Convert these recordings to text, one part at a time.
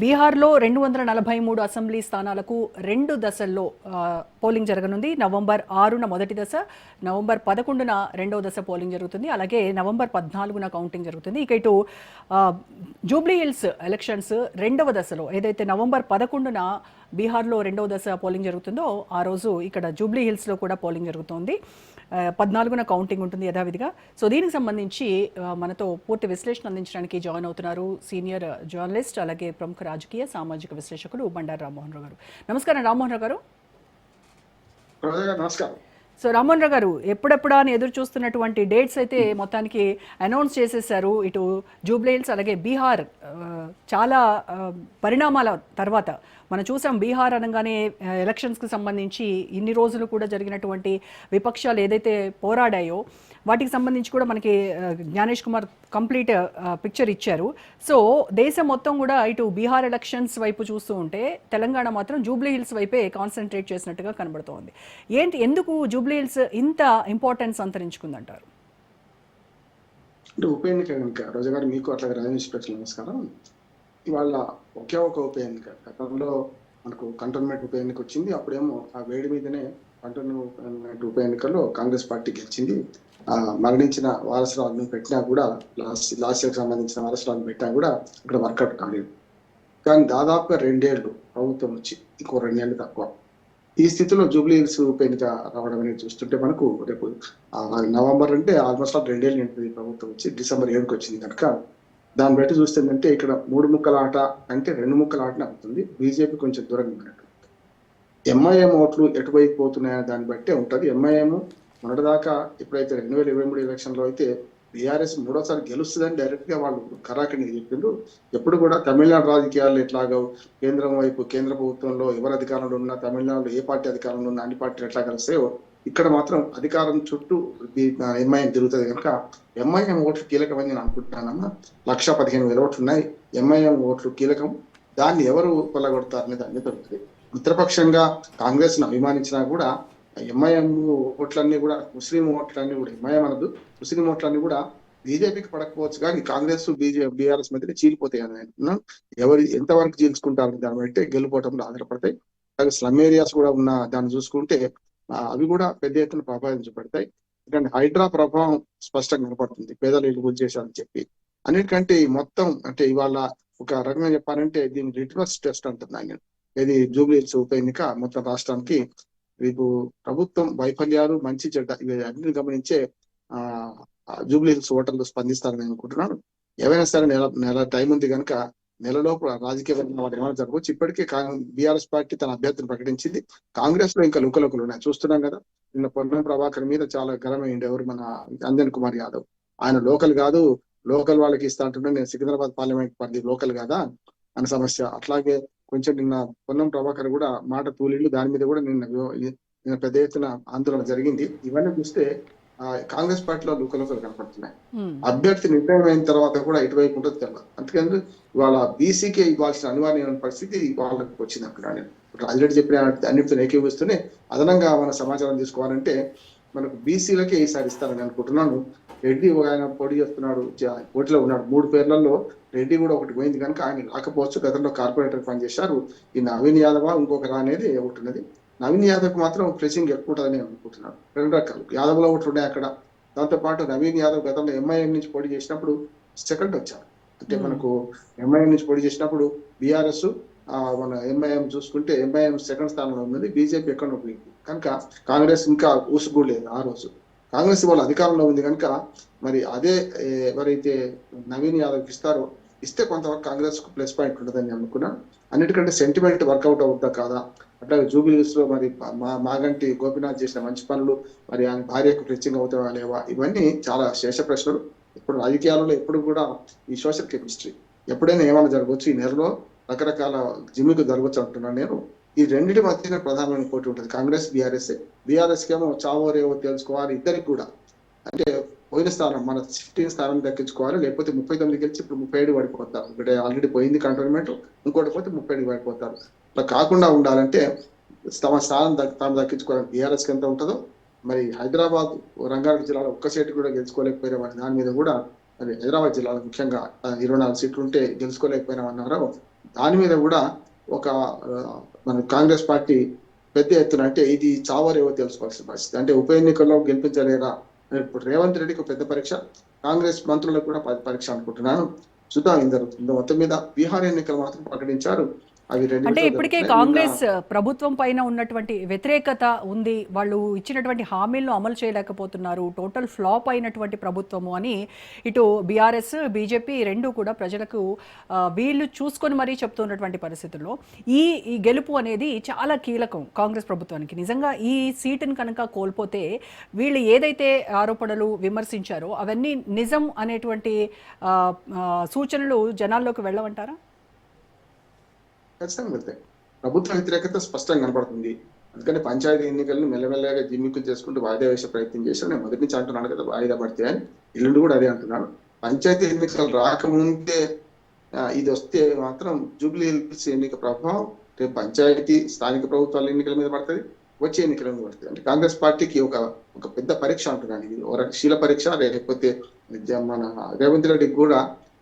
బీహార్లో రెండు వందల నలభై మూడు అసెంబ్లీ స్థానాలకు రెండు దశల్లో పోలింగ్ జరగనుంది. నవంబర్ ఆరున మొదటి దశ నవంబర్ పదకొండున రెండవ దశ పోలింగ్ జరుగుతుంది. అలాగే నవంబర్ పద్నాలుగున కౌంటింగ్ జరుగుతుంది. ఇక ఇటు జూబ్లీ హిల్స్ ఎలక్షన్స్ రెండవ దశలో ఏదైతే నవంబర్ పదకొండున బీహార్లో రెండవ దశ పోలింగ్ జరుగుతుందో ఆ రోజు ఇక్కడ జూబ్లీ హిల్స్లో కూడా పోలింగ్ జరుగుతోంది. పద్నాలుగున కౌంటింగ్ ఉంటుంది యథావిధిగా. సో దీనికి సంబంధించి మనతో పూర్తి విశ్లేషణ అందించడానికి జాయిన్ అవుతున్నారు సీనియర్ జర్నలిస్ట్ అలాగే ప్రముఖ రాజకీయ సామాజిక విశ్లేషకులు బండారు రామ్మోహన్ రావు గారు. నమస్కారం రామ్మోహన్ రావు గారు. నమస్కారం. సో రామ్మోహన్ రావు గారు ఎప్పుడెప్పుడా అని ఎదురు చూస్తున్నటువంటి డేట్స్ అయితే మొత్తానికి అనౌన్స్ చేసేసారు. ఇటు జూబ్లీహిల్స్ అలాగే బీహార్ చాలా పరిణామాల తర్వాత మనం చూసాం బీహార్ అనగానే ఎలక్షన్స్కి సంబంధించి ఇన్ని రోజులు కూడా జరిగినటువంటి విపక్షాలు ఏదైతే పోరాడాయో వాటికి సంబంధించి కూడా మనకి జ్ఞానేష్ కుమార్ కంప్లీట్ పిక్చర్ ఇచ్చారు. సో దేశం మొత్తం కూడా ఇటు బీహార్ ఎలక్షన్స్ వైపు చూస్తూ ఉంటే తెలంగాణ మాత్రం జూబ్లీ హిల్స్ వైపే కాన్సన్ట్రేట్ చేసినట్టుగా కనబడుతోంది. ఏంటి ఎందుకు జూబ్లీ హిల్స్ ఇంత ఇంపార్టెన్స్ అంతరించుకుందంటారు? అంటే ఉప ఎన్నిక కనుక రోజా గారు మీకు అట్లాగే రాజేష్ ప్రజలు నమస్కారం. ఇవాళ ఒకే ఒక ఉప ఎన్నిక. గతంలో మనకు కంటోన్మెంట్ ఉప ఎన్నిక వచ్చింది. అప్పుడేమో ఆ వేడి మీదనే కంటోన్మెంట్ ఉప ఎన్నికల్లో కాంగ్రెస్ పార్టీ గెలిచింది. ఆ మరణించిన వారసులను పెట్టినా కూడా లాస్ట్ లాస్ట్ ఇయర్కి సంబంధించిన వారసురాలను పెట్టినా కూడా ఇక్కడ వర్కౌట్ కాలేదు. కానీ దాదాపుగా రెండేళ్ళు ప్రభుత్వం వచ్చి ఇంకో రెండేళ్ళు తక్కువ. ఈ స్థితిలో జూబ్లీ హిల్స్ ఉప ఎన్నిక రావడం అనేది చూస్తుంటే మనకు రేపు నవంబర్ అంటే ఆల్మోస్ట్ రెండేళ్ళు నింటుంది ప్రభుత్వం వచ్చి. డిసెంబర్ ఏడుకి వచ్చింది కనుక దాన్ని బట్టి చూస్తే ఏంటంటే ఇక్కడ మూడు ముక్కల ఆట అంటే రెండు ముక్కల ఆటనే అవుతుంది. బీజేపీ కొంచెం దూరంగా ఉన్నట్టు ఎంఐఎం ఓట్లు ఎటువైపు పోతున్నాయనే దాన్ని బట్టే ఉంటుంది. ఎంఐఎం మొన్నటిదాకా ఎప్పుడైతే రెండు వేల ఇరవై మూడు ఎలక్షన్లో అయితే బీఆర్ఎస్ మూడోసారి గెలుస్తుందని డైరెక్ట్గా వాళ్ళు కరాఖండి చెప్పిండ్రు. ఎప్పుడు కూడా తమిళనాడు రాజకీయాల్లో ఎట్లాగో కేంద్రం వైపు కేంద్ర ప్రభుత్వంలో ఎవరు అధికారంలో ఉన్నా తమిళనాడులో ఏ పార్టీ అధికారంలో ఉన్నా అన్ని పార్టీలు ఎట్లా కలిస్తే ఇక్కడ మాత్రం అధికారం చుట్టూ ఎంఐఎం తిరుగుతుంది కనుక ఎంఐఎం ఓట్లు కీలకమని నేను అనుకుంటున్నానమ్మా. లక్ష పదిహేను వేల ఓట్లు ఉన్నాయి. ఎంఐఎం ఓట్లు కీలకం. దాన్ని ఎవరు కొల్లగొడతారనే దాన్ని దొరుకుతుంది మిత్రపక్షంగా కాంగ్రెస్ను అభిమానించినా కూడా ఎంఐఎం ఓట్లన్నీ కూడా ముస్లిం ఓట్లన్నీ కూడా ఎంఐఎం అనదు ముస్లిం ఓట్లన్నీ కూడా బీజేపీకి పడకపోవచ్చు కానీ కాంగ్రెస్ బీజే బీఆర్ఎస్ మధ్య చీలిపోతాయి అని అంటున్నాను ఎవరు ఎంతవరకు చీల్చుకుంటారు దాన్ని బట్టి గెలుపోవటంలో ఆధారపడతాయి. అలాగే స్లమ్ ఏరియాస్ కూడా ఉన్న దాన్ని చూసుకుంటే అవి కూడా పెద్ద ఎత్తున ప్రభావితం ఎందుకంటే హైడ్రా ప్రభావం స్పష్టంగా కనపడుతుంది. పేదలు ఇల్లు గురి చేశారని చెప్పి. అన్నిటికంటే ఈ మొత్తం అంటే ఇవాళ ఒక రకంగా చెప్పాలంటే దీన్ని రిట్రస్ టెస్ట్ అంటున్నాను నేను. ఇది జూబ్లీస్ ఉప ఎన్నిక మొత్తం రాష్ట్రానికి రేపు ప్రభుత్వం వైఫల్యాలు మంచి చెడ్డ ఇవి అన్ని గమనించే ఆ జూబ్లీ ఓటర్లు స్పందిస్తారని నేను అనుకుంటున్నాను. ఏవైనా సరే నెల నెల టైం ఉంది కనుక నెలలో రాజకీయ వారు ఏమైనా జరగవచ్చు. ఇప్పటికే బీఆర్ఎస్ పార్టీ తన అభ్యర్థిని ప్రకటించింది. కాంగ్రెస్లో ఇంకా లుకలుకలు ఉన్నాయి. చూస్తున్నాం కదా నిన్న పొన్నం ప్రభాకర్ మీద చాలా గరమైంది ఎవరు? మన అంజన్ కుమార్ యాదవ్. ఆయన లోకల్ కాదు లోకల్ వాళ్ళకి ఇస్తా అంటున్నా నేను సికింద్రాబాద్ పార్లమెంట్ పార్టీ లోకల్ కాదా అన్న సమస్య. అట్లాగే కొంచెం నిన్న పొన్నం ప్రభాకర్ కూడా మాట తూలిళ్ళు దాని మీద కూడా నిన్న నిన్న పెద్ద ఎత్తున ఆందోళన జరిగింది. ఇవన్నీ చూస్తే కాంగ్రెస్ పార్టీలో లుకలుకలు కనపడుతున్నాయి. అభ్యర్థి నిర్ణయం అయిన తర్వాత కూడా ఇటువైపు ఉంటుంది తెలియదు అందుకని ఇవాళ బీసీకే ఇవ్వాల్సిన అనివార్యమైన పరిస్థితి వాళ్ళకి వచ్చింది అక్కడ. రాజిరెడ్డి చెప్పిన అన్నిటితో ఏకీవిస్తూనే అదనంగా మన సమాచారం తీసుకోవాలంటే మనకు బీసీలకే ఈసారి ఇస్తారని అనుకుంటున్నాను. రెడ్డి ఒక ఆయన పోటీ చేస్తున్నాడు పోటీలో ఉన్నాడు. మూడు పేర్లలో రెడ్డి కూడా ఒకటి పోయింది కనుక ఆయన రాకపోవచ్చు. గతంలో కార్పొరేటర్ పనిచేశారు. ఈ నవీన్ యాదవ ఇంకొక అనేది ఒకటి ఉన్నది. నవీన్ యాదవ్ మాత్రం ప్రెసింగ్ ఎక్కువ ఉంటుందని నేను అనుకుంటున్నాను. రెండు రకాలు. యాదవ్లో ఒకటి ఉన్నాయి అక్కడ. దాంతో పాటు నవీన్ యాదవ్ గతంలో ఎంఐఎం నుంచి పోటీ చేసినప్పుడు సెకండ్ వచ్చారు. అంటే. మనకు ఎంఐఎం నుంచి పోటీ చేసినప్పుడు బీఆర్ఎస్ మన ఎంఐఎం చూసుకుంటే ఎంఐఎం సెకండ్ స్థానంలో ఉన్నది. బీజేపీ ఎక్కడ పోయింది. కనుక కాంగ్రెస్ ఇంకా ఊసుగూడలేదు ఆ రోజు. కాంగ్రెస్ వాళ్ళ అధికారంలో ఉంది కనుక మరి అదే ఎవరైతే నవీన్ యాదవ్ ఇస్తారో ఇస్తే కొంతవరకు కాంగ్రెస్కు ప్లస్ పాయింట్ ఉంటుందని నేను అనుకున్నాను అన్నిటికంటే సెంటిమెంట్ వర్కౌట్ అవుతుందా కాదా? అట్లాగే జూబిలీస్లో మరి మా మాగంటి గోపినాథ్ చేసిన మంచి పనులు మరి ఆయన భార్యకు ఫ్రెచ్చింగ్ అవుతావా లేవా ఇవన్నీ చాలా శేష ప్రశ్నలు. ఇప్పుడు రాజకీయాలలో ఎప్పుడు కూడా ఈ సోషల్ కెమిస్ట్రీ ఎప్పుడైనా ఏమైనా జరగవచ్చు ఈ నెలలో రకరకాల జిమ్మికు జరగవచ్చు అంటున్నాను నేను. ఈ రెండింటి మధ్యన ప్రధానమైన పోటీ ఉంటుంది. కాంగ్రెస్ బీఆర్ఎస్. బీఆర్ఎస్ ఏమో చావో రేవో తెలుసుకోవాలి ఇద్దరికి కూడా. అంటే పోయిన స్థానం మన ఫిఫ్టీన్ స్థానం దక్కించుకోవాలి. లేకపోతే ముప్పై తొమ్మిది గెలిచి ఇప్పుడు ముప్పై ఏడు పడిపోతారు. ఇక్కడ ఆల్రెడీ పోయింది కంటోన్మెంట్. ఇంకోటి పోతే ముప్పై ఏడు పడిపోతారు. అట్లా కాకుండా ఉండాలంటే తమ స్థానం తాను తాము దక్కించుకోవాలి. బీఆర్ఎస్ ఎంత ఉంటుందో మరి హైదరాబాద్ రంగారెడ్డి జిల్లాలో ఒక్క సీటు కూడా గెలుచుకోలేకపోయిన దాని మీద కూడా మరి హైదరాబాద్ జిల్లాలో ముఖ్యంగా ఇరవై నాలుగు సీట్లు ఉంటే గెలుచుకోలేకపోయినామన్నారు దాని మీద కూడా ఒక మన కాంగ్రెస్ పార్టీ పెద్ద ఎత్తున అంటే ఇది చావరేవో తెలుసుకోవాల్సిన పరిస్థితి. అంటే ఉప ఎన్నికల్లో గెలిపించలేరా? ఇప్పుడు రేవంత్ రెడ్డికి పెద్ద పరీక్ష కాంగ్రెస్ మంత్రులకు కూడా పరీక్ష అనుకుంటున్నాను. చూద్దాం ఏం జరుగుతుందో. మొత్తం మీద బీహార్ ఎన్నికలు మాత్రం ప్రకటించారు. అంటే ఇప్పటికే. కాంగ్రెస్ ప్రభుత్వం పైన ఉన్నటువంటి వ్యతిరేకత ఉంది. వాళ్ళు ఇచ్చినటువంటి హామీలను అమలు చేయలేకపోతున్నారు. టోటల్ ఫ్లాప్ అయినటువంటి ప్రభుత్వము అని ఇటు బీఆర్ఎస్ బీజేపీ రెండు కూడా ప్రజలకు వీళ్ళు చూసుకొని మరీ చెప్తున్నటువంటి పరిస్థితుల్లో ఈ ఈ గెలుపు అనేది చాలా కీలకం కాంగ్రెస్ ప్రభుత్వానికి. నిజంగా ఈ సీటును కనుక కోల్పోతే వీళ్ళు ఏదైతే ఆరోపణలు విమర్శించారో అవన్నీ నిజం అనేటువంటి సూచనలు జనాల్లోకి వెళ్ళవంటారా ఖచ్చితంగా వెళ్తాయి ప్రభుత్వ వ్యతిరేకత స్పష్టంగా కనపడుతుంది. అందుకని పంచాయతీ ఎన్నికలను మెల్లమెల్లగా జిమ్మికులు చేసుకుంటూ వాయిదా వేసే ప్రయత్నం చేశాను నేను మొదటి నుంచి అంటున్నాను కదా వాయిదా పడితే అని. ఎల్లుండి కూడా అదే అంటున్నాను పంచాయతీ ఎన్నికలు రాకముందే ఇది వస్తే మాత్రం జూబ్లీ హిల్స్ ఎన్నిక ప్రభావం రేపు పంచాయతీ స్థానిక ప్రభుత్వాల ఎన్నికల మీద పడుతుంది. వచ్చే ఎన్నికల మీద పడుతుంది. అంటే కాంగ్రెస్ పార్టీకి ఒక ఒక పెద్ద పరీక్ష అంటున్నాను. ఇది ఒక శీల పరీక్ష లేకపోతే మన రేవంత్ రెడ్డికి కూడా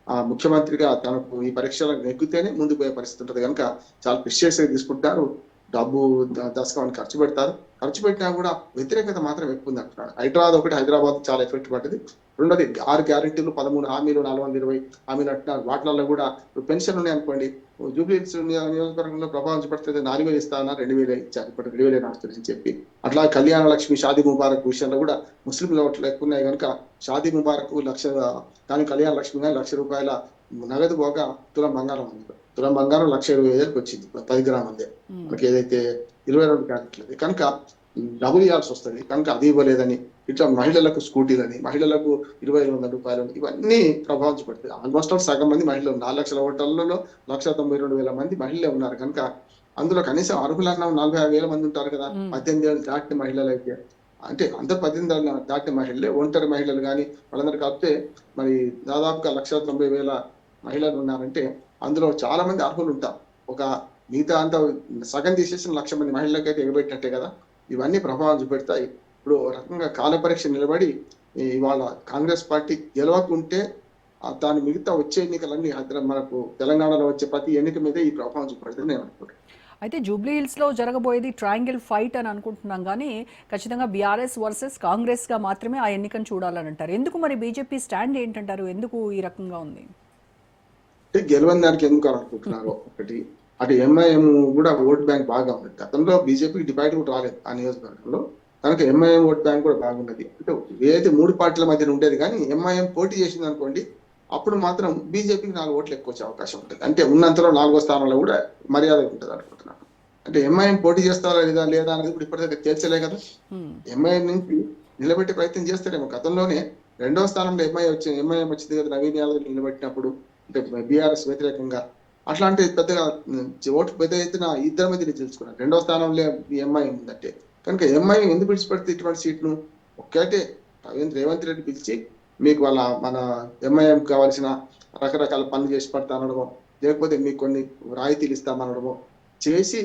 ఆ ముఖ్యమంత్రిగా తనకు ఈ పరీక్షలకు నెగ్గితేనే ముందుకు పోయే పరిస్థితి ఉంటుంది. కనుక చాలా కృషి గా తీసుకుంటారు. డబ్బు దశకం ఖర్చు పెడతారు. ఖర్చు పెట్టినా కూడా వ్యతిరేకత మాత్రం ఎక్కువ ఉంది అంటున్నాడు. హైదరాబాద్ ఒకటి హైదరాబాద్ చాలా ఎఫెక్ట్ పడ్డది. రెండోది ఆరు గ్యారెంటీలు పదమూడు హామీలు నాలుగు వందల ఇరవై హామీలు అంటున్నారు. వాటిలలో కూడా పెన్షన్ ఉన్నాయి అనుకోండి. జూబ్లీ నియోజకవర్గంలో ప్రభావం చూపడుతుంది నాలుగు వేలు ఇస్తా రెండు వేలు ఇచ్చారు. ఇప్పుడు రెండు వేలు నడుస్తుంది చెప్పి. అట్లా కళ్యాణ లక్ష్మి షాదీ ముబారక్ విషయంలో కూడా ముస్లింల ఓట్లు ఎక్కువ ఉన్నాయి కనుక షాదీ ముబారక్ లక్ష దాని కళ్యాణ లక్ష్మి కానీ లక్ష రూపాయల నగదు పోగా తులం బంగారం ఉంది. తులం బంగారం లక్ష ఇరవై వేలకు వచ్చింది. పది గ్రాములదే. మనకి ఏదైతే ఇరవై రెండు క్యారెట్లది కనుక డబుల్ ఇవ్వాల్సి వస్తుంది. కనుక అది ఇవ్వలేదని ఇట్లా మహిళలకు స్కూటీలని మహిళలకు ఇరవై ఐదు వందల రూపాయలు ఇవన్నీ ప్రభావం చూపెడుతుంది ఆల్మోస్ట్ ఆల్ సగం మంది మహిళలు నాలుగు లక్షల ఓటర్లలో లక్ష తొంభై రెండు వేల మంది మహిళలే ఉన్నారు. కనుక అందులో కనీసం అర్హులన్న నలభై ఐదు వేల మంది ఉంటారు కదా. పద్దెనిమిది ఏళ్ళు దాటిన మహిళలు అయితే. అంటే అందరు పద్దెనిమిది ఏళ్ళ దాటిన మహిళలే ఒంటరి మహిళలు కానీ వాళ్ళందరూ కలిపితే మరి దాదాపుగా లక్ష తొంభై వేల మహిళలు ఉన్నారంటే అందులో చాలా మంది అర్హులు ఉంటారు. ఒక మిగతా అంతా సగం తీసేసిన లక్ష మంది మహిళలకైతే ఎగబెట్టినట్టే కదా? ఇవన్నీ ప్రభావం చూపెడతాయి. ఇప్పుడు రకంగా కాలపరీక్ష నిలబడి ఇవాళ కాంగ్రెస్ పార్టీ గెలవకుంటే దాని మిగతా వచ్చే ఎన్నికలన్నీ హైదరాబాద్ మనకు తెలంగాణలో వచ్చే ప్రతి ఎన్నిక మీద ఈ ప్రభావం చూపెడుతుంది నేను అనుకుంటున్నాను. అయితే జూబ్లీ హిల్స్లో జరగబోయేది ట్రయాంగిల్ ఫైట్ అని అనుకుంటున్నాం కానీ ఖచ్చితంగా బీఆర్ఎస్ వర్సెస్ కాంగ్రెస్గా మాత్రమే ఆ ఎన్నికను చూడాలని అంటారు. ఎందుకు మరి బీజేపీ స్టాండ్ ఏంటంటారు? ఎందుకు ఈ రకంగా ఉంది? అంటే గెలవని దానికి ఎందుకు అని అనుకుంటున్నారు? ఒకటి అటు ఎంఐఎం కూడా ఓట్ బ్యాంక్ బాగా ఉంది గతంలో బీజేపీకి డిపాజిట్ కూడా రాలేదు ఆ నియోజకవర్గంలో. కనుక ఎంఐఎం ఓట్ బ్యాంక్ కూడా బాగున్నది. అంటే ఏదైతే మూడు పార్టీల మధ్యన ఉండేది కానీ ఎంఐఎం పోటీ చేసింది అనుకోండి అప్పుడు మాత్రం బీజేపీకి నాలుగు ఓట్లు ఎక్కువ వచ్చే అవకాశం ఉంటుంది. అంటే ఉన్నంతలో నాలుగో స్థానంలో కూడా మర్యాద ఉంటుంది అనుకుంటున్నాను. అంటే ఎంఐఎం పోటీ చేస్తారా లేదా లేదా అనేది ఇప్పుడు ఇప్పటిదాకా తేల్చలే కదా. ఎంఐఎం నుంచి నిలబెట్టే ప్రయత్నం చేస్తారేమో. గతంలోనే రెండవ స్థానంలో ఎంఐ వచ్చింది ఎంఐఎం వచ్చింది కదా నవీన్ యాదవ్ నిలబెట్టినప్పుడు. అంటే బీఆర్ఎస్ వ్యతిరేకంగా. అట్లాంటి పెద్దగా ఓటు పెద్ద ఎత్తున ఇద్దరి మధ్య తెలుసుకున్నారు రెండవ స్థానంలో ఎంఐ ఉందంటే. కనుక ఎంఐ ఎందుకు విడిచిపెడితే ఇటువంటి సీట్ను ఒక్కటే రవీంద్ర రేవంత్ రెడ్డి పిలిచి మీకు వాళ్ళ మన ఎంఐఎం కావాల్సిన రకరకాల పనులు చేసి పడతానడమో లేకపోతే మీకు కొన్ని రాయితీలు ఇస్తామనడమో చేసి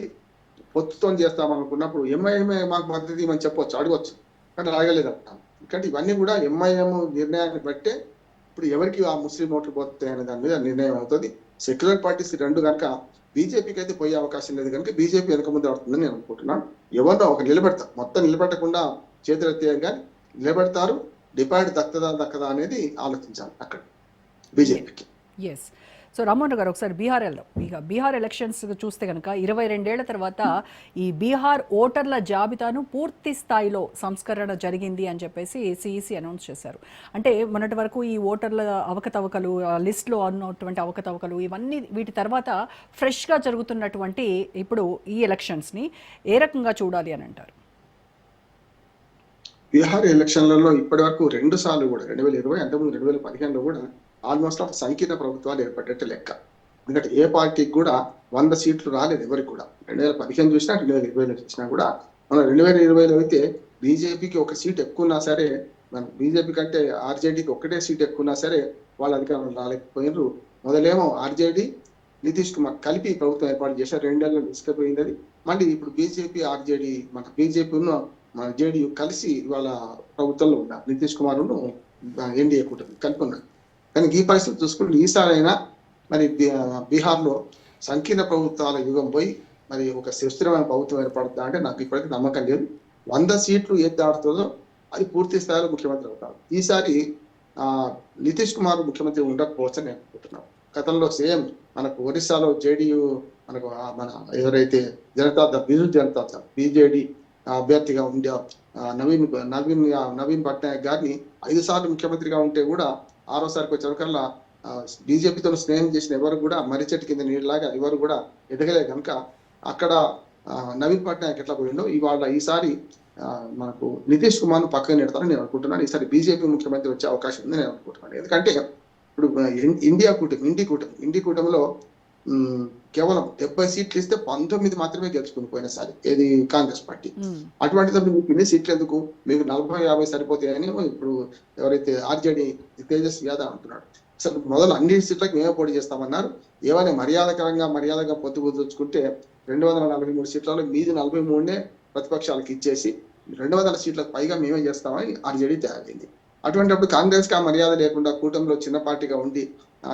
పొత్తుతో చేస్తామనుకున్నప్పుడు ఎంఐఎంఏ మాకు మద్దతు ఇవ్వమని చెప్పొచ్చు అడగొచ్చు. కానీ అడగలేదు అంటాం ఎందుకంటే ఇవన్నీ కూడా ఎంఐఎం నిర్ణయాన్ని బట్టే ఇప్పుడు ఎవరికి ఆ ముస్లిం ఓట్లు పోతాయి అనే దాని మీద నిర్ణయం అవుతుంది. సెక్యులర్ పార్టీస్ రెండు కనుక బీజేపీకి అయితే పోయే అవకాశం లేదు కనుక బీజేపీ వెనక ముందు పడుతుందని నేను అనుకుంటున్నాను. ఎవరినో ఒక నిలబెడతారు మొత్తం నిలబెట్టకుండా చేతులెత్తే కానీ నిలబెడతారు డిపాయిడ్ దక్కదా దక్కదా అనేది ఆలోచించాలి అక్కడ బీజేపీకి. ఎస్ సో రామ్మోహన్ గారు ఒకసారి బీహార్ వెళ్దాం. ఇక బీహార్ ఎలక్షన్స్ చూస్తే కనుక ఇరవై రెండేళ్ళ తర్వాత ఈ బీహార్ ఓటర్ల జాబితాను పూర్తి స్థాయిలో సంస్కరణ జరిగింది అని చెప్పేసి సిఈసి అనౌన్స్ చేశారు. అంటే మొన్నటి వరకు ఈ ఓటర్ల అవకతవకలు లిస్ట్లో ఉన్నటువంటి అవకతవకలు ఇవన్నీ వీటి తర్వాత ఫ్రెష్గా జరుగుతున్నటువంటి ఇప్పుడు ఈ ఎలక్షన్స్ని ఏ రకంగా చూడాలి అని అంటారు? బీహార్ ఎలక్షన్లలో ఇప్పటి వరకు రెండు సార్లు కూడా రెండు వేల ఇరవై అంతకుముందు రెండు వేల పదిహేనులో కూడా ఆల్మోస్ట్ ఆఫ్ సంకీర్ణ ప్రభుత్వాలు ఏర్పడ్డట్టు లెక్క. ఎందుకంటే ఏ పార్టీకి కూడా వంద సీట్లు రాలేదు ఎవరికి కూడా. రెండు వేల పదిహేను చూసినా రెండు వేల ఇరవైలో చూసినా కూడా మనం రెండు వేల ఇరవైలో అయితే బీజేపీకి ఒక సీట్ ఎక్కువన్నా సరే మన బీజేపీ కంటే ఆర్జేడీకి ఒకటే సీట్ ఎక్కువన్నా సరే వాళ్ళు అధికారం రాలేకపోయినారు. మొదలేమో ఆర్జేడీ నితీష్ కుమార్ కలిపి ప్రభుత్వం ఏర్పాటు చేశారు. రెండేళ్ళు తీసుకుపోయింది అది. మళ్ళీ ఇప్పుడు బీజేపీ ఆర్జేడీ మన బీజేపీ మన జేడీయూ కలిసి ఇవాళ ప్రభుత్వంలో ఉన్నారు. నితీష్ కుమార్ ఎన్డీఏ కూటమి కలిపి ఉన్నారు కానీ ఈ పరిస్థితి చూసుకుంటే ఈసారైనా మరి బీహార్లో సంకీర్ణ ప్రభుత్వాల యుగం పోయి మరి ఒక సుస్థిరమైన ప్రభుత్వం ఏర్పడుతుందా అంటే నాకు ఇప్పటికీ నమ్మకం లేదు. వంద సీట్లు ఏది దాడుతుందో అది పూర్తి స్థాయిలో ముఖ్యమంత్రి అవుతారు ఈసారి నితీష్ కుమార్ ముఖ్యమంత్రి ఉండకపోవచ్చు నేను అనుకుంటున్నాను. గతంలో సేమ్ మనకు ఒరిస్సాలో జేడీయూ మనకు మన ఎవరైతే జనతా దళ్ బిజు జనతా దళ్ బీజేడీ అభ్యర్థిగా ఉండే నవీన్ నవీన్ నవీన్ పట్నాయక్ గారిని ఐదు సార్లు ముఖ్యమంత్రిగా ఉంటే కూడా ఆరోసారికి వచ్చేవరకల్లా బీజేపీతో స్నేహం చేసిన ఎవరు కూడా మర్రి చెట్టు కింద నీళ్ళలాగా ఎవరు కూడా ఎదగలే కనుక అక్కడ నవీన్ పట్నాయక్ ఎట్లా పోయిండో ఇవాళ ఈసారి మనకు నితీష్ కుమార్ పక్కన నెడతారని నేను అనుకుంటున్నాను. ఈసారి బీజేపీ ముఖ్యమంత్రి వచ్చే అవకాశం ఉంది నేను అనుకుంటున్నాను. ఎందుకంటే ఇప్పుడు ఇండియా కూటమి ఇండి కూటమి ఇండి కూటమిలో కేవలం డెబ్బై సీట్లు ఇస్తే పంతొమ్మిది మాత్రమే గెలుచుకుని పోయినసారి. ఏది కాంగ్రెస్ పార్టీ. ఉమ్, అటువంటిది మీకు ఇన్ని సీట్లు ఎందుకు? మీకు నలభై యాభై సరిపోతాయని ఇప్పుడు ఎవరైతే ఆర్జేడీ తేజస్వి యాదవ్ అంటున్నాడు. అసలు మొదలు అన్ని సీట్లకు మేమే పోటీ చేస్తామన్నారు. ఏమైనా మర్యాదకరంగా మర్యాదగా పొత్తు కుదుర్చుకుంటే రెండు వందల నలభై మూడు సీట్లలో మీది నలభై మూడునే ప్రతిపక్షాలకు ఇచ్చేసి రెండు వందల సీట్లకు పైగా మేమే చేస్తామని ఆర్జేడీ తయారైంది అటువంటిప్పుడు కాంగ్రెస్కి ఆ మర్యాద లేకుండా కూటమిలో చిన్న పార్టీగా ఉండి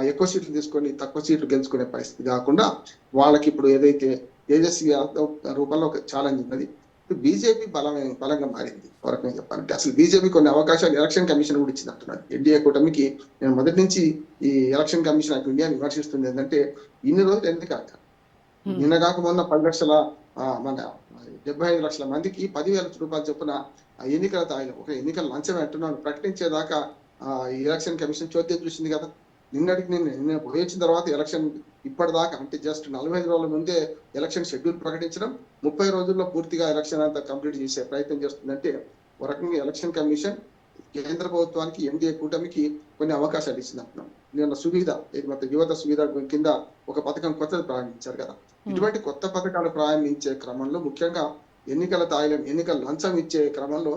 ఎక్కువ సీట్లు తీసుకొని తక్కువ సీట్లు గెలుచుకునే పరిస్థితి కాకుండా వాళ్ళకి ఇప్పుడు ఏదైతే తేజస్వి యాదవ్ రూపంలో ఒక ఛాలెంజ్ ఉన్నది బీజేపీ బలమైన బలంగా మారింది. ఒక రకంగా చెప్పాలంటే అసలు బీజేపీ కొన్ని అవకాశాలు ఎలక్షన్ కమిషన్ కూడా ఇచ్చింది అంటున్నారు ఎన్డీఏ కూటమికి నేను మొదటి నుంచి ఈ ఎలక్షన్ కమిషన్ ఆఫ్ ఇండియా విమర్శిస్తుంది ఏంటంటే ఇన్ని రోజులు ఎందుకు కాక. నిన్న కాక మొన్న పది లక్షల మన డెబ్బై ఐదు లక్షల మందికి పదివేల రూపాయలు చొప్పున ఆ ఎన్నికల తాయిలు ఒక ఎన్నికల లంచం అంటున్నాను ప్రకటించేదాకా ఆ, ఈ ఎలక్షన్ కమిషన్ చోద్యం చూసింది కదా. నిన్నటికి నిన్న నిన్న పోయి వచ్చిన తర్వాత ఎలక్షన్ ఇప్పటిదాకా అంటే జస్ట్ నలభై ఐదు రోజుల ముందే ఎలక్షన్ షెడ్యూల్ ప్రకటించడం ముప్పై రోజుల్లో పూర్తిగా ఎలక్షన్ అంతా కంప్లీట్ చేసే ప్రయత్నం చేస్తుందంటే ఒక రకంగా ఎలక్షన్ కమిషన్ కేంద్ర ప్రభుత్వానికి ఎన్డీఏ కూటమికి కొన్ని అవకాశాలు ఇచ్చింది అంటున్నాం నిన్న సువిధ మొత్తం యువత సువిధ కింద ఒక పథకం కొత్తది ప్రారంభించారు కదా. ఇటువంటి కొత్త పథకాలు ప్రారంభించే క్రమంలో ముఖ్యంగా ఎన్నికల తాయిలం ఎన్నికల లంచం ఇచ్చే క్రమంలో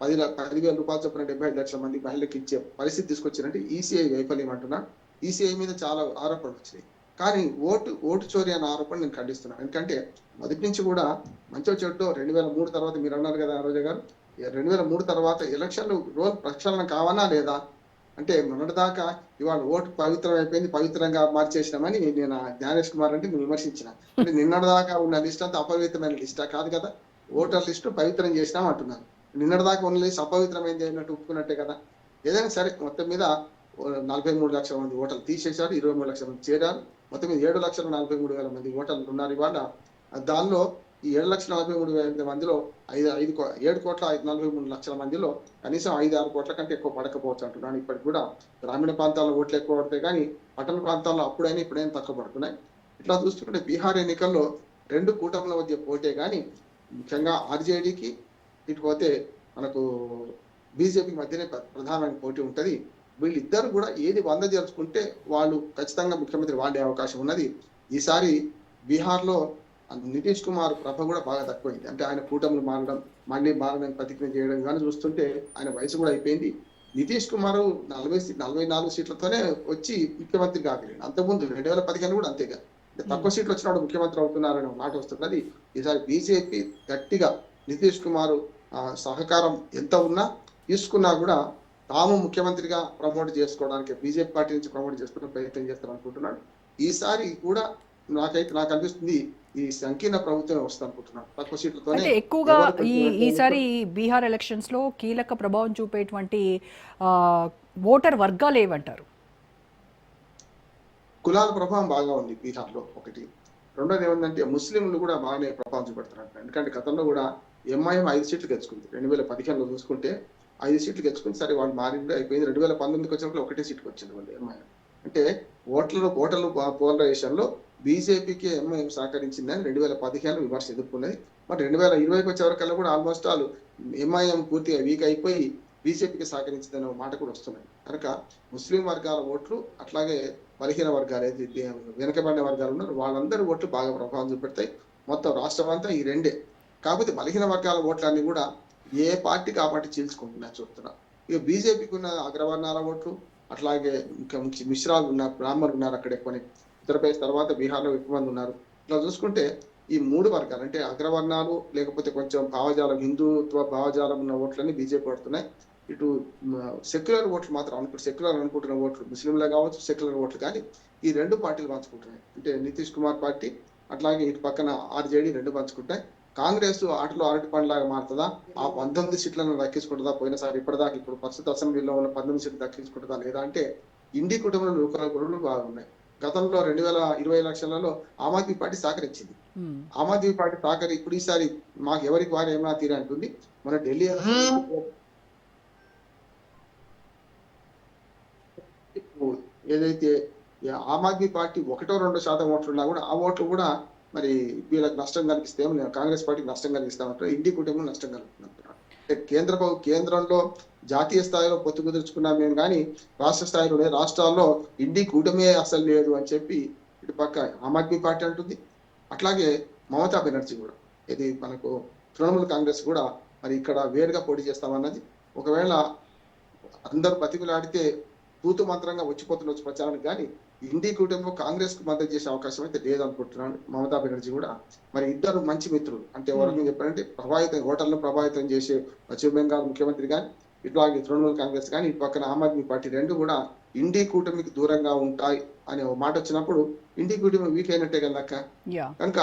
పది ల- పదివేల రూపాయలు చొప్పున డెబ్బై ఐదు లక్షల మంది మహిళలకు ఇచ్చే పరిస్థితి తీసుకొచ్చారంటే ఈసీఐ వైఫల్యం అంటున్నా. ఈసీఐ మీద చాలా ఆరోపణలు వచ్చినాయి. కానీ ఓటు ఓటు చోరీ అనే ఆరోపణ నేను ఖండిస్తున్నాను ఎందుకంటే మొదటి నుంచి కూడా మంచో చెడ్డో రెండు వేల మూడు తర్వాత మీరు అన్నారు కదా రోజా గారు రెండు వేల మూడు తర్వాత ఎలక్షన్లు రోల్ ప్రక్షాళన కావనా లేదా? అంటే మొన్నటిదాకా ఇవాళ ఓటు పవిత్రం అయిపోయింది పవిత్రంగా మార్చేసినామని నేను జ్ఞానేష్ కుమార్ అంటే నేను విమర్శించిన. అంటే నిన్నటిదాకా ఉన్న లిస్ట్ అంతా అపవిత్రమైన లిస్టా? కాదు కదా. ఓటర్ లిస్టు పవిత్రం చేసినాం అంటున్నారు. నిన్నటిదాకా ఉన్న లిస్ట్ అపవిత్రమైంది అన్నట్టు ఒప్పుకున్నట్టే కదా. ఏదైనా సరే మొత్తం మీద ఓ నలభై మూడు లక్షల మంది ఓటర్లు తీసేశారు ఇరవై మూడు లక్షల మంది చేరారు. మొత్తం మీద ఏడు లక్షల నలభై మూడు వేల మంది ఓటర్లు ఉన్నారు ఇవాళ. దానిలో ఈ ఏడు లక్షల నలభై మూడు వేల మందిలో ఐదు ఐదు కో- ఏడు కోట్ల ఐదు నలభై మూడు లక్షల మందిలో కనీసం ఐదు ఆరు కోట్ల కంటే ఎక్కువ పడకపోవచ్చు అంటున్నాను. ఇప్పటికి కూడా గ్రామీణ ప్రాంతాల్లో ఓట్లు ఎక్కువ పడతాయి కానీ పట్టణ ప్రాంతాల్లో అప్పుడైనా ఇప్పుడైనా తక్కువ పడుతున్నాయి. ఇట్లా చూసుకుంటే బీహార్ ఎన్నికల్లో రెండు కూటముల మధ్య పోటే కానీ ముఖ్యంగా ఆర్జేడీకి ఇటుపోతే మనకు బీజేపీ మధ్యనే ప్ర- ప్రధానమైన పోటీ ఉంటుంది. వీళ్ళిద్దరు కూడా ఏది వంద జరుచుకుంటే వాళ్ళు ఖచ్చితంగా ముఖ్యమంత్రి వాడే అవకాశం ఉన్నది. ఈసారి బీహార్లో నితీష్ కుమార్ ప్రభ కూడా బాగా తక్కువైంది. అంటే ఆయన కూటములు మారడం మళ్ళీ మారడం ప్రతిజ్ఞ చేయడం కానీ చూస్తుంటే ఆయన వయసు కూడా అయిపోయింది. నితీష్ కుమార్ నలభై నలభై నాలుగు సీట్లతోనే వచ్చి ముఖ్యమంత్రి కాగలిగింది అంతకుముందు రెండు వేల పదిహేను కూడా అంతేగా. తక్కువ సీట్లు వచ్చినప్పుడు ముఖ్యమంత్రి అవుతున్నారనే మాట వస్తున్నది. ఈసారి బీజేపీ గట్టిగా నితీష్ కుమార్ సహకారం ఎంత ఉన్నా తీసుకున్నా కూడా తాము ముఖ్యమంత్రిగా ప్రమోట్ చేసుకోవడానికి బీజేపీ పార్టీ నుంచి ప్రమోట్ చేసుకునే ప్రయత్నం చేస్తారు అనుకుంటున్నాడు. ఈసారి కూడా నాకైతే నాకు అనిపిస్తుంది ఈ సంకీర్ణ ప్రభుత్వం వస్తుంది అనుకుంటున్నాను తక్కువ సీట్లతోనే అంటే ఎక్కువగా ఈ ఈసారి బీహార్ ఎలక్షన్స్లో కీలక ప్రభావం చూపేటువంటి ఓటర్ వర్గాలు ఏమంటారు కులాల ప్రభావం బాగా ఉంది బీహార్లో ఒకటి. రెండోది ఏమందంటే ముస్లింలు కూడా బాగానే ప్రభావం చూపెడుతున్నారు. ఎందుకంటే గతంలో కూడా ఎంఐఎం ఐదు సీట్లు గెలుచుకుంది. రెండు వేల పదిహేనులో చూసుకుంటే ఐదు సీట్లు గెచ్చుకుని సరే వాళ్ళు మారింది అయిపోయింది. రెండు వేల పంతొమ్మిదికి వచ్చినప్పుడు ఒకటే సీట్కి వచ్చింది వాళ్ళు ఎంఐఎం. అంటే ఓట్లలో ఓటర్లు పోలరైజేషన్లో బీజేపీకి ఎంఐఎం సహకరించిందని రెండు వేల పదిహేను విమర్శ ఎదుర్కొన్నది. మరి రెండు వేల ఇరవైకి వచ్చే వరకల్లా కూడా ఆల్మోస్ట్ వాళ్ళు ఎంఐఎం పూర్తిగా వీక్ అయిపోయి బీజేపీకి సహకరించిందనే మాట కూడా వస్తున్నాయి. కనుక ముస్లిం వర్గాల ఓట్లు అట్లాగే బలహీన వర్గాలు ఏదైతే వెనకబడిన వర్గాలు ఉన్నారు వాళ్ళందరి ఓట్లు బాగా ప్రభావం చూపెడతాయి. మొత్తం రాష్ట్రం అంతా ఈ రెండే. కాకపోతే బలహీన వర్గాల ఓట్లన్నీ కూడా ఏ పార్టీ ఆ పార్టీ చీల్చుకుంటున్నా చూస్తున్నా. ఇక బీజేపీకి ఉన్న అగ్రవర్ణాల ఓట్లు అట్లాగే ఇంకా మంచి మిశ్రాలు ఉన్నారు బ్రాహ్మణులు ఉన్నారు అక్కడ ఎక్కువని ఉత్తరప్రదేశ్ తర్వాత బీహార్లో ఎక్కువ మంది ఉన్నారు. ఇట్లా చూసుకుంటే ఈ మూడు వర్గాలు అంటే అగ్రవర్ణాలు లేకపోతే కొంచెం భావజాలం హిందుత్వ భావజాలం ఉన్న ఓట్లన్నీ బీజేపీ పడుతున్నాయి ఇటు సెక్యులర్ ఓట్లు మాత్రం అనుకుంటు సెక్యులర్ అనుకుంటున్న ఓట్లు ముస్లింలే కావచ్చు సెక్యులర్ ఓట్లు కానీ ఈ రెండు పార్టీలు పంచుకుంటున్నాయి. అంటే నితీష్ కుమార్ పార్టీ అట్లాగే ఇటు పక్కన ఆర్జేడీ రెండు పంచుకుంటాయి కాంగ్రెస్ ఆటలో అరటి పండులాగా మారుతుందా? ఆ పంతొమ్మిది సీట్లను దక్కించుకుంటుందా? పోయినసారి ఇప్పటిదాకా ఇప్పుడు ప్రస్తుత అసెంబ్లీలో ఉన్న పంతొమ్మిది సీట్లు దక్కించుకుంటుందా లేదా అంటే ఇండి కుటుంబంలో నూకల గొడవలు బాగున్నాయి. గతంలో రెండు వేల ఇరవై లక్షలలో ఆమ్ ఆద్మీ పార్టీ సహకరించింది. ఆమ్ ఆద్మీ పార్టీ సహకరి ఇప్పుడు ఈసారి మాకు ఎవరికి వారు ఏమైనా తీరా అంటుంది? మన ఢిల్లీ ఇప్పుడు ఏదైతే ఆమ్ ఆద్మీ పార్టీ ఒకటో రెండో శాతం ఓట్లు ఉన్నా కూడా ఆ ఓట్లు కూడా మరి వీళ్ళకి నష్టం కలిగిస్తేమో కాంగ్రెస్ పార్టీకి నష్టం కలిగిస్తామంటారు ఇండి కుటుంబం నష్టం కలుగుతుందంటారు. కేంద్ర కేంద్రంలో జాతీయ స్థాయిలో పొత్తు కుదుర్చుకున్నాం మేము కానీ రాష్ట్ర స్థాయిలో రాష్ట్రాల్లో ఇండి కూటమే అసలు లేదు అని చెప్పి ఇటు పక్క ఆమ్ ఆద్మీ పార్టీ అంటుంది. అట్లాగే మమతా బెనర్జీ కూడా ఇది మనకు తృణమూల్ కాంగ్రెస్ కూడా మరి ఇక్కడ వేరుగా పోటీ చేస్తామన్నది. ఒకవేళ అందరూ బతికులాడితే తూతు మంత్రంగా వచ్చిపోతుండొచ్చు ప్రచారానికి కానీ ఇండి కూటమిలో కాంగ్రెస్కు మద్దతు చేసే అవకాశం అయితే లేదనుకుంటున్నాను. మమతా బెనర్జీ కూడా. మరి ఇద్దరు మంచి మిత్రులు. అంటే ఎవరికి చెప్పారంటే ప్రభావితం ఓటర్లను ప్రభావితం చేసే పశ్చిమ బెంగాల్ ముఖ్యమంత్రి కానీ ఇట్లాగే తృణమూల్ కాంగ్రెస్ కానీ ఇటు పక్కన ఆమ్ ఆద్మీ పార్టీ రెండు కూడా ఇండి కూటమికి దూరంగా ఉంటాయి అనే ఒక మాట వచ్చినప్పుడు ఇండి కూటమి వీక్ అయినట్టే కదా యా. కనుక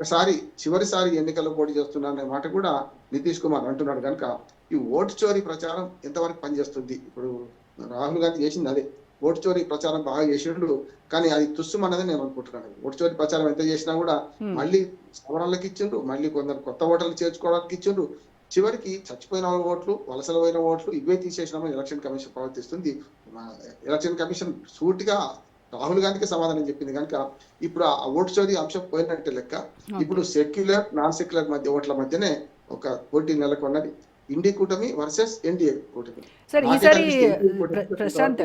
ఒకసారి చివరిసారి ఎన్నికల్లో పోటీ చేస్తున్నారనే మాట కూడా నితీష్ కుమార్ అంటున్నాడు. కనుక ఈ ఓటు చోరీ ప్రచారం ఎంతవరకు పనిచేస్తుంది? ఇప్పుడు రాహుల్ గాంధీ చేసింది అదే. ఓటు చోరీ ప్రచారం బాగా చేసిండు కానీ అది తుస్సుమన్నదే నేను అనుకుంటున్నాను. ఓటు చోరీ ప్రచారం ఎంత చేసినా కూడా. మళ్ళీ సవరణలకు ఇచ్చిండ్రు మళ్ళీ కొందరు కొత్త ఓటర్లు చేర్చుకోవడానికి ఇచ్చిండ్రు చివరికి చచ్చిపోయిన ఓట్లు వలసలు పోయిన ఓట్లు ఇవే తీసేసినామని ఎలక్షన్ కమిషన్ ప్రవర్తిస్తుంది. ఎలక్షన్ కమిషన్ సూటిగా రాహుల్ గాంధీకి సమాధానం చెప్పింది కనుక ఇప్పుడు ఆ ఓటు చోరీ అంశం పోయినట్టే లెక్క. ఇప్పుడు సెక్యులర్ నాన్ సెక్యులర్ మధ్య ఓట్ల మధ్యనే ఒక పోటీ నెలకొన్నది. ఇండి కూటమి వర్సెస్ ఎన్డీఏ కూటమి. సార్ ఈసారి ప్రశాంత్.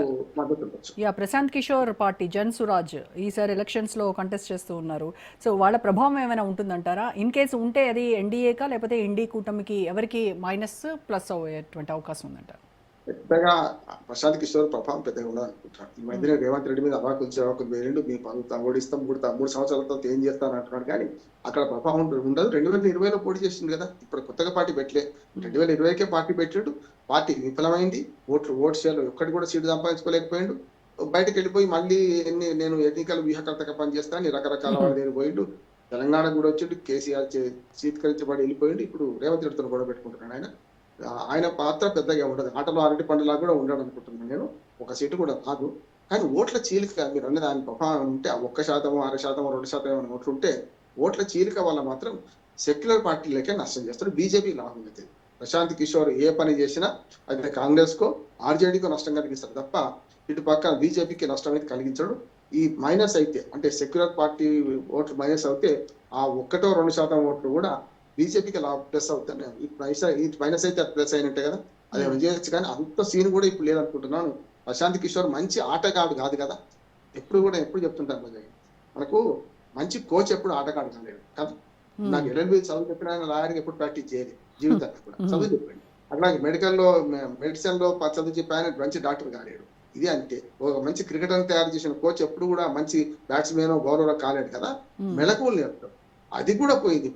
యా ప్రశాంత్ కిషోర్ పార్టీ జన్ సురాజ్ ఈసారి ఎలక్షన్స్లో కంటెస్ట్ చేస్తూ ఉన్నారు. సో వాళ్ళ ప్రభావం ఏమైనా ఉంటుందంటారా? ఇన్ కేసు ఉంటే అది ఎన్డీఏకా లేకపోతే ఎన్డీ కూటమికి ఎవరికి మైనస్ ప్లస్ అయ్యేటువంటి అవకాశం ఉందంటారు? పెద్దగా ప్రశాంత్ కిషోర్ ప్రభావం పెద్దగా ఉండదు అనుకుంటున్నాను ఈ మధ్యన రేవంత్ రెడ్డి మీద అవాకులు చెవాకులు వేయండు మీ పనులు ఓడిస్తాం మూడు మూడు సంవత్సరాలతో ఏం చేస్తాను అంటున్నాడు. కానీ అక్కడ ప్రభావం ఉండ- ఉండదు. రెండు వేల ఇరవైలో పోటీ చేసింది కదా. ఇప్పుడు కొత్తగా పార్టీ పెట్టలే. రెండు వేల ఇరవైకే పార్టీ పెట్టాడు. పార్టీ విఫలమైంది. ఓట్లు ఓట్ షేర్లు ఒక్కటి కూడా సీటు సంపాదించుకోలేకపోయిండు. బయటకు వెళ్ళిపోయి మళ్ళీ ఎన్ని నేను ఎన్నికల వ్యూహకర్తగా పనిచేస్తాను రకరకాల వాళ్ళ దగ్గర పోయిండు. తెలంగాణ కూడా వచ్చిండు. కేసీఆర్ చే- చీత్కరించబడి వెళ్ళిపోయిండు. ఇప్పుడు రేవంత్ రెడ్డితో కూడా పెట్టుకుంటున్నాడు ఆయన. ఆయన పాత్ర పెద్దగా ఉండదు ఆటలో అరటి పండులా కూడా ఉండడం అనుకుంటున్నాను నేను. ఒక సీటు కూడా కాదు. కానీ ఓట్ల చీలిక మీరు అన్న దాని ప్రభావం ఉంటే ఆ ఒక్క శాతం అర శాతం రెండు శాతం ఏమైనా ఓట్లు ఉంటే ఓట్ల చీలిక వల్ల మాత్రం సెక్యులర్ పార్టీలకే నష్టం చేస్తారు. బీజేపీ లాభం అవుతుంది ప్రశాంత్ కిషోర్ ఏ పని చేసినా అది కాంగ్రెస్కో ఆర్జేడీకో నష్టం కలిగిస్తారు తప్ప ఇటు పక్క బీజేపీకి నష్టం అయితే కలిగించడు. ఈ మైనస్ అయితే అంటే సెక్యులర్ పార్టీ ఓట్లు మైనస్ అయితే ఆ ఒక్కటో రెండు శాతం ఓట్లు కూడా బీజేపీకి లాభ ప్లస్ ఈ మైనస్ ఈ మైనస్ అయితే ప్లస్ అయినట్టే కదా? అది ఏమైనా చేయొచ్చు కానీ అంత సీన్ కూడా ఇప్పుడు లేదనుకుంటున్నాను. ప్రశాంత్ కిషోర్ మంచి ఆటగాడు కాదు కదా? ఎప్పుడు కూడా ఎప్పుడు చెప్తుంటాను కొంచెం మనకు మంచి కోచ్ ఎప్పుడు ఆటగాడు కాలేడు కదా? నాకు ఎల్ఎల్బి చదువు చెప్పిన లాయర్కి ఎప్పుడు ప్రాక్టీస్ చేయలేదు. జీవితానికి కూడా. Hmm. చదువు చెప్పండి. అట్లాగే మెడికల్లో మెడిసిన్లో చదువు చెప్పి ఆయన మంచి డాక్టర్ కాలేడు. ఇది అంతే. ఒక మంచి క్రికెటర్ తయారు చేసిన కోచ్ ఎప్పుడు కూడా మంచి బ్యాట్స్మెన్ బౌలర్ కాలేడు కదా? మ్మ్. మెలకువలు నేర్పుతాడు. అది కూడా పోయింది.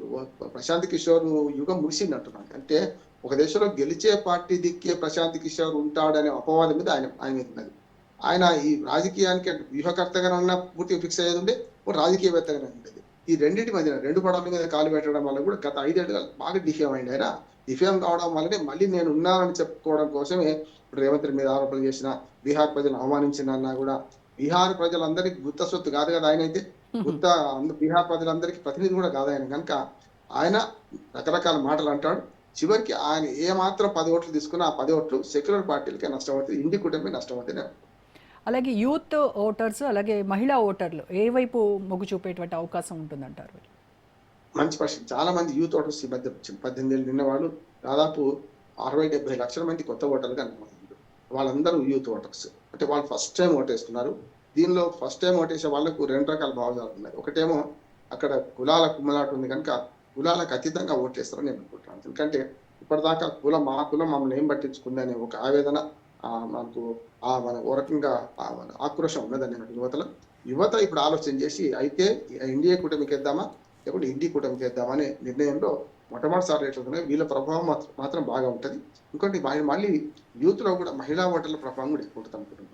ప్రశాంత్ కిషోర్ యుగం ముగిసిందంటున్నాడు. అంటే ఒక దేశంలో గెలిచే పార్టీ దిక్కే ప్రశాంత్ కిషోర్ ఉంటాడనే అపవాదం మీద ఆయన ఆయన మీద ఉన్నది. ఆయన ఈ రాజకీయానికి వ్యూహకర్తగా ఉన్న పూర్తిగా ఫిక్స్ అయ్యేది ఉండే ఒక రాజకీయవేత్తగానే ఉండేది. ఈ రెండింటి మధ్య రెండు పడాల మీద కాలు పెట్టడం వల్ల కూడా గత ఐదేళ్ళుగా బాగా డిఫేమ్ అయింది ఆయన. డిఫేమ్ కావడం వల్లనే మళ్ళీ నేను ఉన్నానని చెప్పుకోవడం కోసమే రేవంత్ మీద ఆరోపణలు చేసిన బీహార్ ప్రజలు అవమానించిన అన్నా కూడా బీహార్ ప్రజలందరికీ గుత్త సొత్తు కాదు కదా ఆయన అయితే. గుత్త బీహార్ ప్రజలందరికీ ప్రతినిధి కూడా కాదు ఆయన. కనుక ఆయన రకరకాల మాటలు అంటాడు. చివరికి ఆయన ఏ మాత్రం పది ఓట్లు తీసుకున్నా ఆ పది ఓట్లు సెక్యులర్ పార్టీలకే నష్టం అవుతుంది ఇండి కుటుంబమే నష్టం అవుతుంది అలాగే యూత్ ఓటర్స్ అలాగే మహిళా ఓటర్లు ఏ వైపు మొగ్గు చూపేటువంటి అవకాశం ఉంటుందంటారు? మంచి ప్రశ్న చాలా మంది యూత్ ఓటర్స్ ఈ మధ్య పద్దెనిమిది ఏళ్ళు నిన్న వాళ్ళు దాదాపు అరవై డెబ్బై లక్షల మంది కొత్త ఓటర్లు కనుగొన్నారు వాళ్ళందరూ యూత్ ఓటర్స్. అంటే వాళ్ళు ఫస్ట్ టైం ఓటేస్తున్నారు దీనిలో ఫస్ట్ టైం ఓటేసే వాళ్ళకు రెండు రకాల భావజాలు ఉన్నాయి. ఒకటేమో అక్కడ కులాల కుమ్మలాట ఉంది కనుక కులాలకు అతీతంగా ఓటేస్తారని నేను అనుకుంటున్నాను. ఎందుకంటే ఇప్పటిదాకా కులం మా కులం మమ్మల్ని ఏం పట్టించుకుంది అనే ఒక ఆవేదన మనకు ఆ మన ఓ రకంగా ఆ మన ఆక్రోశం ఉన్నదని యువతలో. యువత ఇప్పుడు ఆలోచన చేసి అయితే ఇండియా కూటమికి వేద్దామా లేకుంటే ఇండి కూటమికి అనే నిర్ణయంలో మొట్టమొదటిసారి ఎట్లున్నాయి వీళ్ళ ప్రభావం మాత్రం మాత్రం బాగా ఉంటుంది. ఇంకోటి మళ్ళీ- మళ్ళీ కూడా మహిళా ఓటర్ల ప్రభావం కూడా ఎక్కువ ఉంటుంది అనుకుంటున్నాను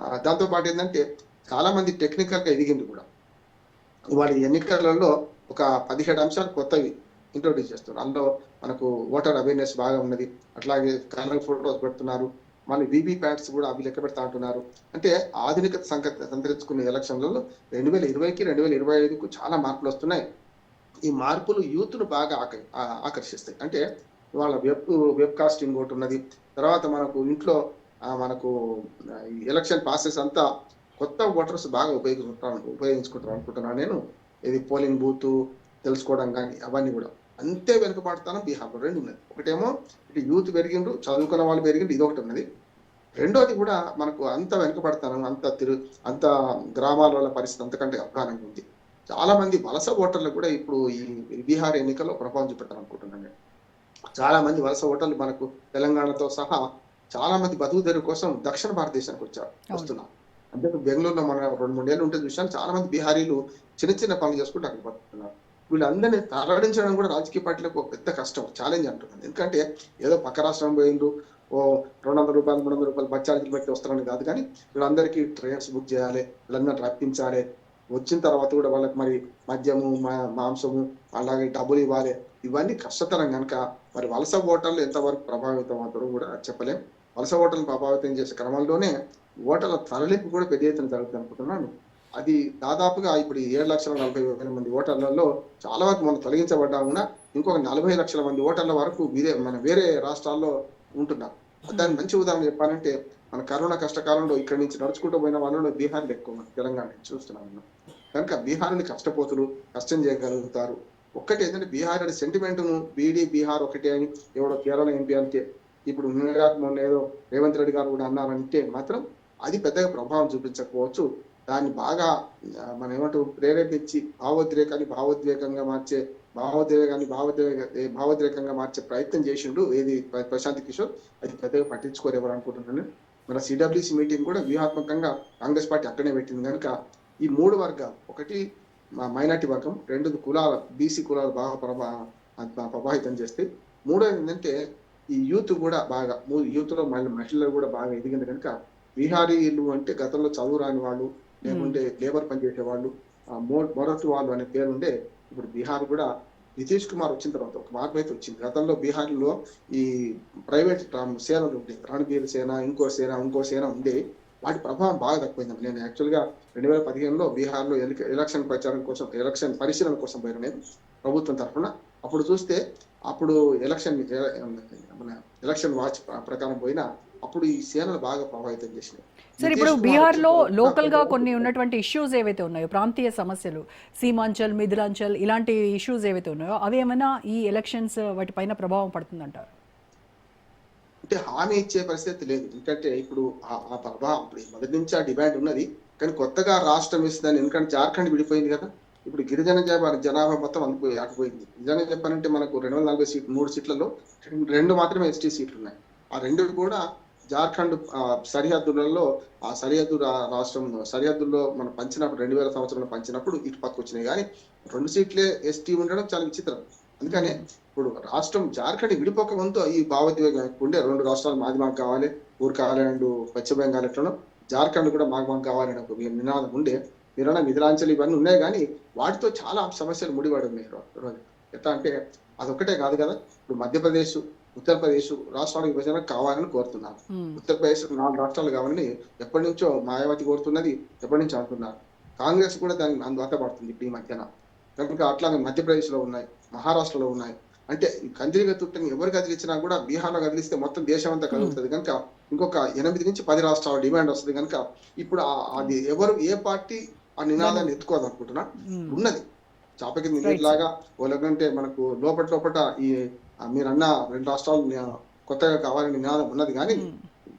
ఆ, దాంతో పాటు ఏంటంటే చాలా మంది టెక్నికల్గా ఎదిగింది కూడా. వాళ్ళ ఎన్నికలలో ఒక పదిహేడు అంశాలు కొత్తవి ఇంట్రొడ్యూస్ చేస్తున్నారు. అందులో మనకు ఓటర్ అవేర్నెస్ బాగా ఉన్నది. అట్లాగే కలర్ ఫోటోస్ పెడుతున్నారు. మన వీవీ ప్యాట్స్ కూడా అవి లెక్క పెడతా అంటున్నారు. అంటే ఆధునిక సంక సంతరించుకునే ఎలక్షన్లలో రెండు వేల ఇరవైకి రెండు వేల ఇరవై ఐదుకు చాలా మార్పులు వస్తున్నాయి. ఈ మార్పులు యూత్ను బాగా ఆక- ఆకర్షిస్తాయి. అంటే వాళ్ళ వెబ్ వెబ్ కాస్టింగ్ ఒకటి ఉన్నది. తర్వాత మనకు ఇంట్లో మనకు ఎలక్షన్ ప్రాసెస్ అంతా కొత్త ఓటర్స్ బాగా ఉపయోగించుకుంటారు ఉపయోగించుకుంటారు అనుకుంటున్నాను నేను. ఇది పోలింగ్ బూత్ తెలుసుకోవడం కానీ అవన్నీ కూడా. అంతే వెనుకబడతాను బీహార్లో రెండు ఉన్నది. ఒకటేమో ఇటు యూత్ పెరిగిండ్రు చదువుకున్న వాళ్ళు పెరిగిండ్రు ఇది ఒకటి ఉన్నది. రెండోది కూడా మనకు అంత వెనుకబడతాను అంత తిరు అంత గ్రామాల పరిస్థితి అంతకంటే అప్రాణంగా ఉంది. చాలా మంది వలస ఓటర్లు కూడా ఇప్పుడు ఈ బీహార్ ఎన్నికల్లో ప్రభావం చూపెట్టాలనుకుంటున్నాను నేను. చాలా మంది వలస ఓటర్లు మనకు తెలంగాణతో సహా చాలా మంది బతుకు తెరువు కోసం దక్షిణ భారతదేశానికి వచ్చారు వస్తున్నారు అంటే బెంగళూరులో మన రెండు మూడేళ్ళు ఉంటే చూసాను చాలా మంది బీహారీలు చిన్న చిన్న పనులు చేసుకుంటూ అక్కడ బతుకుతున్నారు. వీళ్ళందరినీ తరలించడం కూడా రాజకీయ పార్టీలకు ఒక పెద్ద కష్టం ఛాలెంజ్ అంటున్నాను. ఎందుకంటే ఏదో పక్క రాష్ట్రం పోయిండ్రు ఓ రెండు వందల రూపాయలు మూడు వందల రూపాయలు బచ్చాలకి పెట్టి వస్తారని కాదు కానీ వీళ్ళందరికీ ట్రైన్స్ బుక్ చేయాలి వీళ్ళందరినీ రప్పించాలి. వచ్చిన తర్వాత కూడా వాళ్ళకి మరి మద్యము మా- మాంసము అలాగే డబ్బులు ఇవ్వాలి. ఇవన్నీ కష్టతరం కనుక మరి వలస ఓటర్లు ఎంతవరకు ప్రభావితం అవుతారో కూడా చెప్పలేం. వలస ఓటర్లు ప్రభావితం చేసే క్రమంలోనే ఓటర్ల తరలింపు కూడా పెద్ద ఎత్తున జరుగుతుంది అనుకుంటున్నాను. అది దాదాపుగా ఇప్పుడు ఏడు లక్షల నలభై వేల మంది ఓటర్లలో చాలా వరకు మనం తొలగించబడ్డా ఉన్నా ఇంకొక నలభై లక్షల మంది ఓటర్ల వరకు వేరే మన వేరే రాష్ట్రాల్లో ఉంటున్నారు. దాని మంచి ఉదాహరణ చెప్పాలంటే మన కరోనా కష్టకాలంలో ఇక్కడి నుంచి నడుచుకుంటూ పోయిన వాళ్ళలో బీహార్లో ఎక్కువ తెలంగాణ నుంచి చూస్తున్నాం. కనుక బీహార్ని కష్టపోతులు కష్టం చేయగలుగుతారు. ఒక్కటి ఏంటంటే బీహార్ అనే సెంటిమెంట్ను బీడీ బీహార్ ఒకటే అని ఎవడో కేరళ ఎంపీ అంటే ఇప్పుడు నిన్నగాక మొన్న ఏదో రేవంత్ రెడ్డి గారు కూడా అన్నారంటే మాత్రం అది పెద్దగా ప్రభావం చూపించకపోవచ్చు. దాన్ని బాగా మనం ఏమంటూ ప్రేరేపించి భావోద్రేకాన్ని భావోద్వేగంగా మార్చే భావోద్వేగాన్ని భావోద్వేగ భావోద్రేకంగా మార్చే ప్రయత్నం చేసిండు ఏది ప్రశాంత్ కిషోర్. అది పెద్దగా పట్టించుకోరు ఎవరు అనుకుంటున్నాను. మన సిడబ్ల్యూసి మీటింగ్ కూడా వ్యూహాత్మకంగా కాంగ్రెస్ పార్టీ అక్కడనే పెట్టింది కనుక ఈ మూడు వర్గాలు ఒకటి మైనార్టీ వర్గం రెండు కులాల బీసీ కులాలు బాగా ప్రభా ప్రభావితం చేస్తే మూడోది ఏంటంటే ఈ యూత్ కూడా బాగా యూత్లో మహిళ మహిళలు కూడా బాగా ఎదిగింది కనుక బీహారీలు అంటే గతంలో చదువు రాని వాళ్ళు లేకుంటే లేబర్ పనిచేసే వాళ్ళు మొరటు వాళ్ళు అనే పేరు ఉండే ఇప్పుడు బీహార్ కూడా నితీష్ కుమార్ వచ్చిన తర్వాత ఒక మార్పు అయితే వచ్చింది. గతంలో బీహార్లో ఈ ప్రైవేట్ సేనలు ఉండే రణబీర్ సేన ఇంకో సేన ఇంకో సేన ఉండే వాటి ప్రభావం బాగా తక్కువైంది నేను యాక్చువల్గా రెండు వేల పదిహేనులో బీహార్లో ఎలి- ఎలక్షన్ ప్రచారం కోసం ఎలక్షన్ పరిశీలన కోసం పోయిన నేను ప్రభుత్వం తరఫున అప్పుడు చూస్తే అప్పుడు ఎలక్షన్ మన ఎలక్షన్ వాచ్ ప్ర- ప్రకారం పోయినా అప్పుడు ఈ సేనలు బాగా ప్రభావితం చేసినాయి. సార్ ఇప్పుడు బీహార్లో వచ్చిన తర్వాత లోకల్గా కొన్ని ఉన్నటువంటి ఇష్యూస్ ఏవైతే ఉన్నాయో ప్రాంతీయ సమస్యలు సీమాంచల్ మిథిలాంచల్ ఇలాంటి ఇష్యూస్ ఏవైతే ఉన్నాయో అవి ఏమైనా ఈ ఎలక్షన్స్ వాటిపైన ప్రభావం పడుతుందంటారు? అంటే హామీ ఇచ్చే పరిస్థితి లేదు. ఎందుకంటే ఇప్పుడు ఆ ప్రభావం ఇప్పుడు మొదటి నుంచి ఆ డిమాండ్ ఉన్నది. కానీ కొత్తగా రాష్ట్రం ఇస్తుందని ఎందుకంటే జార్ఖండ్ విడిపోయింది కదా. ఇప్పుడు గిరిజన జనాభా జనాభా మొత్తం అందుకు ఆకపోయింది నిజంగా చెప్పాలంటే మనకు రెండు వందల నలభై సీట్లు మూడు సీట్లలో రెండు- మాత్రమే ఎస్టీ సీట్లు ఉన్నాయి ఆ రెండు కూడా జార్ఖండ్ సరిహద్దులలో ఆ సరిహద్దు రా- రాష్ట్రం సరిహద్దుల్లో మనం పంచినప్పుడు రెండు వేల సంవత్సరంలో పంచినప్పుడు ఇటు పక్క వచ్చినాయి కానీ రెండు సీట్లే ఎస్టీ ఉండడం చాలా విచిత్రం. అందుకనే ఇప్పుడు రాష్ట్రం జార్ఖండ్ విడిపోక ముందు ఈ భావోద్వేగం ఉండే. రెండు రాష్ట్రాలు మాది మాకు కావాలి. ఊరు కావాలి అండ్ పశ్చిమ బెంగాల్ ఎట్లనో జార్ఖండ్ కూడా మాకు మాకు కావాలని ఒక నినాదం ఉండే. మీరన్నా మిథిలాంచల్ ఇవన్నీ ఉన్నాయి కానీ వాటితో చాలా సమస్యలు ముడిపడి ఉన్నాయి రోజు ఎట్లా అంటే అదొక్కటే కాదు కదా. ఇప్పుడు మధ్యప్రదేశ్ ఉత్తరప్రదేశ్ రాష్ట్రాల విభజన కావాలని కోరుతున్నారు. ఉత్తరప్రదేశ్ నాలుగు రాష్ట్రాలు కావాలని ఎప్పటి నుంచో మాయావతి కోరుతున్నది ఎప్పటి నుంచో అంటున్నారు కాంగ్రెస్ కూడా దానికి అందుబాట పడుతుంది ఇప్పుడు ఈ మధ్యన. కనుక అట్లాగే మధ్యప్రదేశ్లో ఉన్నాయి మహారాష్ట్రలో ఉన్నాయి. అంటే ఈ కందిరిగ తుట్టని ఎవరు కదిలించినా కూడా బీహార్లో కదిలిస్తే మొత్తం దేశం అంతా కదులుతుంది. కనుక ఇంకొక ఎనిమిది నుంచి పది రాష్ట్రాల డిమాండ్ వస్తుంది. కనుక ఇప్పుడు అది ఎవరు ఏ పార్టీ ఆ నినాదాన్ని ఎత్తుకోదు అనుకుంటున్నా మ్మ్. ఉన్నది చాప కింద Right. లాగా వాళ్ళకంటే మనకు లోపల లోపల ఈ మీరన్న రెండు రాష్ట్రాలు కొత్తగా కావాలని నినాదం ఉన్నది. కానీ.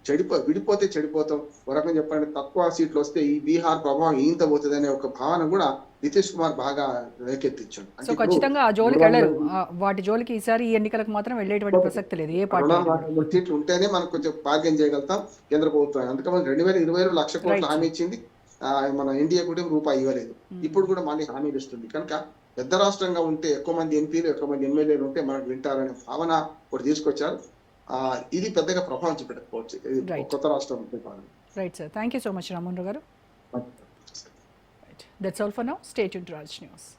చెడిపో విడిపోతే చెడిపోతాం. ఒక చెప్పాలంటే తక్కువ సీట్లు వస్తే ఈ బీహార్ ప్రభావం ఈంత పోతుంది అనే ఒక భావన కూడా నితీష్ కుమార్ బాగా రేకెత్తించాడు. సో ఖచ్చితంగా ఆ జోలికి వెళ్ళరు. వాటి జోలికి ఈసారి ఈ ఎన్నికలకు మాత్రం వెళ్ళేటువంటి ప్రసక్తి లేదు. ఏ పార్టీ సీట్లు ఉంటేనే మనం కొంచెం భాగ్యం చేయగలుగుతాం కేంద్ర ప్రభుత్వం. అందుకని రెండు వేల ఇరవై లక్ష కోట్ల. హామీ ఇచ్చింది. మన ఇండియా కూడా రూపాయి ఇవ్వలేదు. ఇప్పుడు కూడా మళ్ళీ హామీలు ఇస్తుంది. కనుక పెద్ద రాష్ట్రంగా ఉంటే ఎక్కువ మంది ఎంపీలు ఎక్కువ మంది ఎమ్మెల్యేలు ఉంటే మనకు వింటారనే భావన ఒకటి తీసుకొచ్చారు. ఆ, ఇది పెద్దగా ప్రభావం చూపెట్టకపోవచ్చు. కొత్త రాష్ట్రం. Right sir thank you so much Ramohan Rao garu that's all for now state Raj news